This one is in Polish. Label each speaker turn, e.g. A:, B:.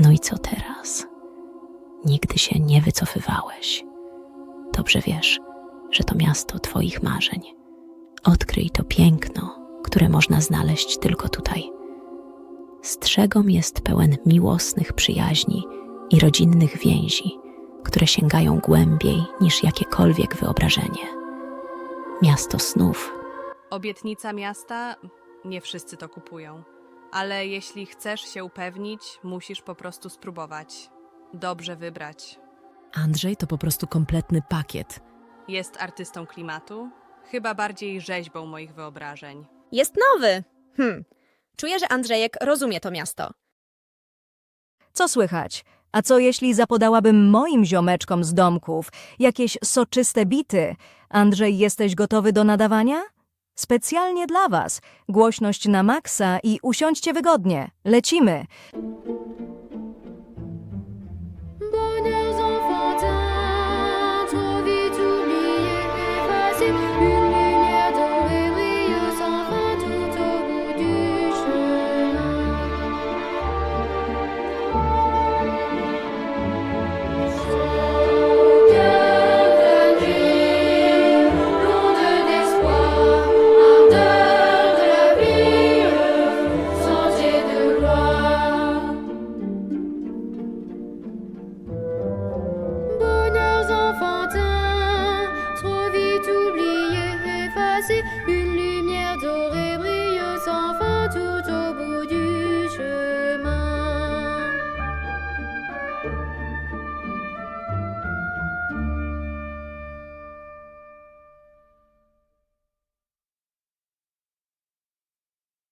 A: No i co teraz? Nigdy się nie wycofywałeś. Dobrze wiesz, że to miasto Twoich marzeń. Odkryj to piękno, które można znaleźć tylko tutaj. Strzegom jest pełen miłosnych przyjaźni i rodzinnych więzi, które sięgają głębiej niż jakiekolwiek wyobrażenie. Miasto snów
B: Obietnica miasta? Nie wszyscy to kupują. Ale jeśli chcesz się upewnić, musisz po prostu spróbować. Dobrze wybrać.
C: Andrzej to po prostu kompletny pakiet.
B: Jest artystą klimatu? Chyba bardziej rzeźbą moich wyobrażeń.
D: Jest nowy. Hm. Czuję, że Andrzejek rozumie to miasto.
E: Co słychać? A co jeśli zapodałabym moim ziomeczkom z domków jakieś soczyste bity? Andrzej, jesteś gotowy do nadawania? Specjalnie dla was. Głośność na maksa i usiądźcie wygodnie. Lecimy. 可雨